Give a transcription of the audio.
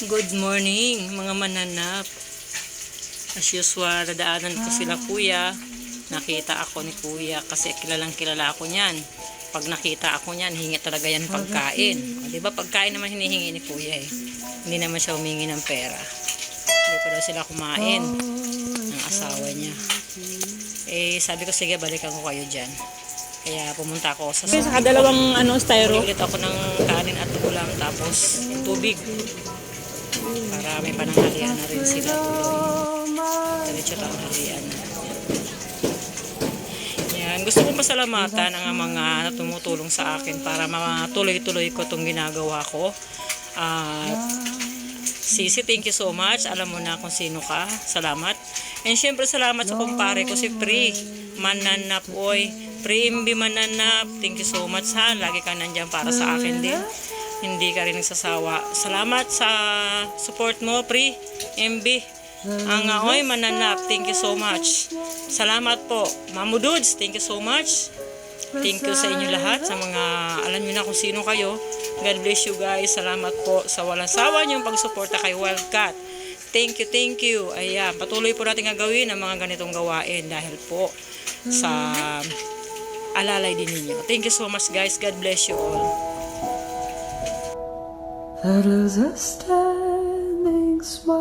Good morning, mga mananap. As usual, nadaanan ko sila kuya. Nakita ako ni kuya kasi kilalang kilala ako niyan. Pag nakita ako niyan, hingi talaga yan pagkain. O, di ba pagkain naman hinihingi ni kuya eh. Hindi naman siya humingi ng pera. Hindi pa daw sila kumain ng asawa niya. Eh, sabi ko, sige, balikan ko kayo dyan. Kaya pumunta ako sa Sa kadalawang ano, styro. Ulit ako ng kanin at ulam tapos tubig. Para may pananghalian na rin sila tuloy. Diretso tanghalian. Yan. Gusto kong pasalamatan ang mga tumutulong sa akin para matuloy-tuloy ko itong ginagawa ko. At Sisi, thank you so much. Alam mo na kung sino ka. Salamat. And syempre, salamat sa kumpare ko si Pri. Mananap, oy. Pri Imbi Mananap. Thank you so much ha. Lagi ka nandyan para sa akin din. Hindi ka rin nagsasawa. Salamat sa support mo, Pri. Imbi. Ang uh, oy, Mananap. Thank you so much. Salamat po. Mamu Dudes, thank you so much. Thank you sa inyo lahat, sa mga, alam niyo na kung sino kayo. God bless you guys. Salamat po sa walang sawa niyong pagsuporta kay Wildcat. Thank you, thank you. Ayan, patuloy po natin gagawin ang mga ganitong gawain dahil po sa alalay din ninyo. Thank you so much guys. God bless you all. that is a standing smile.